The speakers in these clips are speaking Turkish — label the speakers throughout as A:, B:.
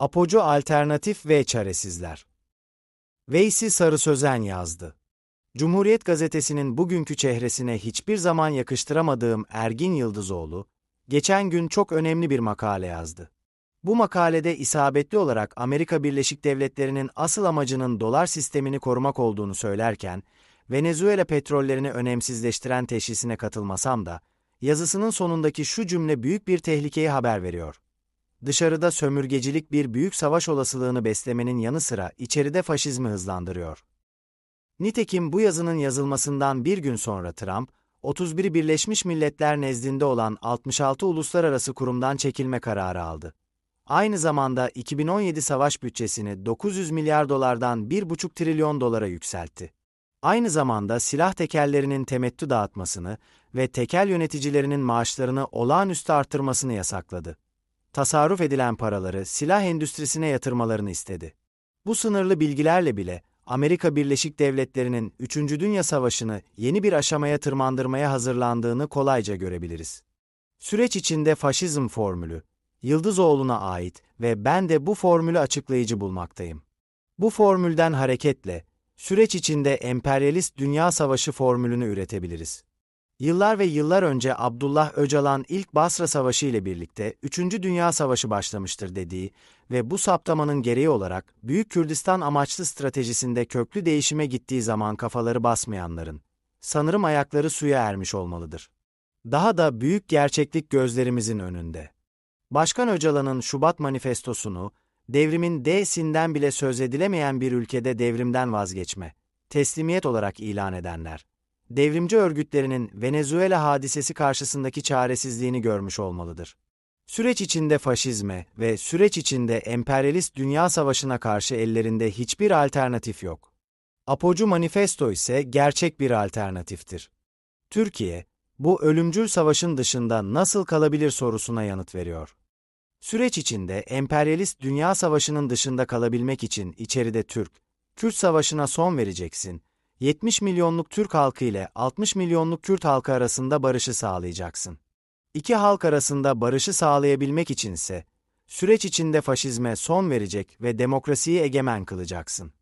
A: Apocu alternatif ve çaresizler. Veysi Sarı Sözen yazdı. Cumhuriyet Gazetesi'nin bugünkü çehresine hiçbir zaman yakıştıramadığım Ergin Yıldızoğlu, geçen gün çok önemli bir makale yazdı. Bu makalede isabetli olarak Amerika Birleşik Devletleri'nin asıl amacının dolar sistemini korumak olduğunu söylerken, Venezuela petrollerini önemsizleştiren teşhisine katılmasam da, yazısının sonundaki şu cümle büyük bir tehlikeyi haber veriyor. Dışarıda sömürgecilik bir büyük savaş olasılığını beslemenin yanı sıra içeride faşizmi hızlandırıyor. Nitekim bu yazının yazılmasından bir gün sonra Trump, 31 Birleşmiş Milletler nezdinde olan 66 uluslararası kurumdan çekilme kararı aldı. Aynı zamanda 2017 savaş bütçesini 900 milyar dolardan 1,5 trilyon dolara yükseltti. Aynı zamanda silah tekellerinin temettü dağıtmasını ve tekel yöneticilerinin maaşlarını olağanüstü artırmasını yasakladı. Tasarruf edilen paraları silah endüstrisine yatırmalarını istedi. Bu sınırlı bilgilerle bile Amerika Birleşik Devletleri'nin 3. Dünya Savaşı'nı yeni bir aşamaya tırmandırmaya hazırlandığını kolayca görebiliriz. Süreç içinde faşizm formülü, Yıldızoğlu'na ait ve ben de bu formülü açıklayıcı bulmaktayım. Bu formülden hareketle, süreç içinde emperyalist dünya savaşı formülünü üretebiliriz. Yıllar ve yıllar önce Abdullah Öcalan ilk Basra Savaşı ile birlikte 3. Dünya Savaşı başlamıştır dediği ve bu saptamanın gereği olarak Büyük Kürdistan amaçlı stratejisinde köklü değişime gittiği zaman kafaları basmayanların, sanırım ayakları suya ermiş olmalıdır. Daha da büyük gerçeklik gözlerimizin önünde. Başkan Öcalan'ın Şubat manifestosunu, devrimin D'sinden bile söz edilemeyen bir ülkede devrimden vazgeçme, teslimiyet olarak ilan edenler, devrimci örgütlerinin Venezuela hadisesi karşısındaki çaresizliğini görmüş olmalıdır. Süreç içinde faşizme ve süreç içinde emperyalist dünya savaşına karşı ellerinde hiçbir alternatif yok. Apocu Manifesto ise gerçek bir alternatiftir. Türkiye, bu ölümcül savaşın dışında nasıl kalabilir sorusuna yanıt veriyor. Süreç içinde emperyalist dünya savaşının dışında kalabilmek için içeride Türk, Kürt savaşına son vereceksin, 70 milyonluk Türk halkı ile 60 milyonluk Kürt halkı arasında barışı sağlayacaksın. İki halk arasında barışı sağlayabilmek içinse, süreç içinde faşizme son verecek ve demokrasiyi egemen kılacaksın.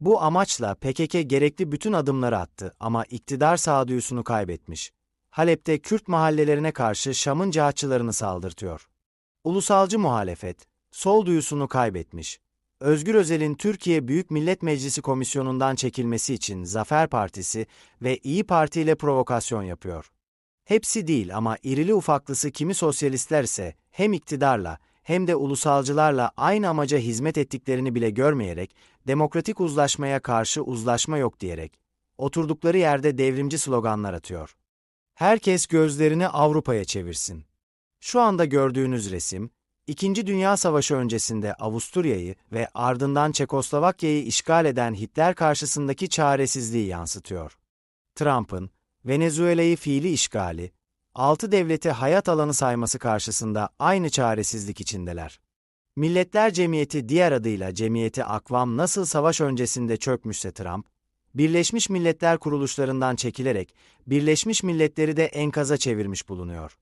A: Bu amaçla PKK gerekli bütün adımları attı ama iktidar sağduyusunu kaybetmiş. Halep'te Kürt mahallelerine karşı Şam'ın cihatçılarını saldırtıyor. Ulusalcı muhalefet, sol duyusunu kaybetmiş. Özgür Özel'in Türkiye Büyük Millet Meclisi Komisyonu'ndan çekilmesi için Zafer Partisi ve İyi Parti ile provokasyon yapıyor. Hepsi değil ama irili ufaklısı kimi sosyalistler ise hem iktidarla hem de ulusalcılarla aynı amaca hizmet ettiklerini bile görmeyerek demokratik uzlaşmaya karşı uzlaşma yok diyerek oturdukları yerde devrimci sloganlar atıyor. Herkes gözlerini Avrupa'ya çevirsin. Şu anda gördüğünüz resim, İkinci Dünya Savaşı öncesinde Avusturya'yı ve ardından Çekoslovakya'yı işgal eden Hitler karşısındaki çaresizliği yansıtıyor. Trump'ın Venezuela'yı fiili işgali, altı devleti hayat alanı sayması karşısında aynı çaresizlik içindeler. Milletler Cemiyeti diğer adıyla Cemiyeti Akvam nasıl savaş öncesinde çökmüşse Trump, Birleşmiş Milletler kuruluşlarından çekilerek Birleşmiş Milletleri de enkaza çevirmiş bulunuyor.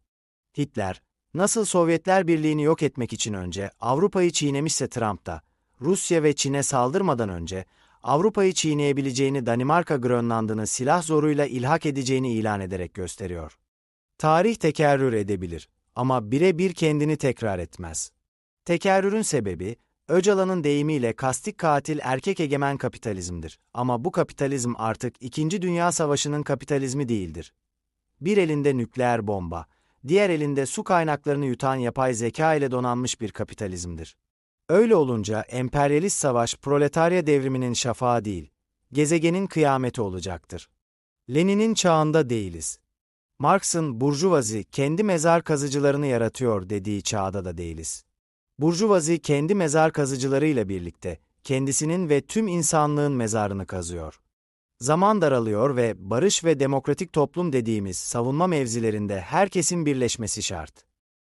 A: Hitler, nasıl Sovyetler Birliği'ni yok etmek için önce Avrupa'yı çiğnemişse Trump da, Rusya ve Çin'e saldırmadan önce Avrupa'yı çiğneyebileceğini Danimarka Grönland'ını silah zoruyla ilhak edeceğini ilan ederek gösteriyor. Tarih tekerrür edebilir ama birebir kendini tekrar etmez. Tekerrürün sebebi, Öcalan'ın deyimiyle kastik katil erkek egemen kapitalizmdir. Ama bu kapitalizm artık İkinci Dünya Savaşı'nın kapitalizmi değildir. Bir elinde nükleer bomba, diğer elinde su kaynaklarını yutan yapay zeka ile donanmış bir kapitalizmdir. Öyle olunca emperyalist savaş proletarya devriminin şafağı değil, gezegenin kıyameti olacaktır. Lenin'in çağında değiliz. Marx'ın burjuvazi kendi mezar kazıcılarını yaratıyor dediği çağda da değiliz. Burjuvazi kendi mezar kazıcılarıyla birlikte kendisinin ve tüm insanlığın mezarını kazıyor. Zaman daralıyor ve barış ve demokratik toplum dediğimiz savunma mevzilerinde herkesin birleşmesi şart.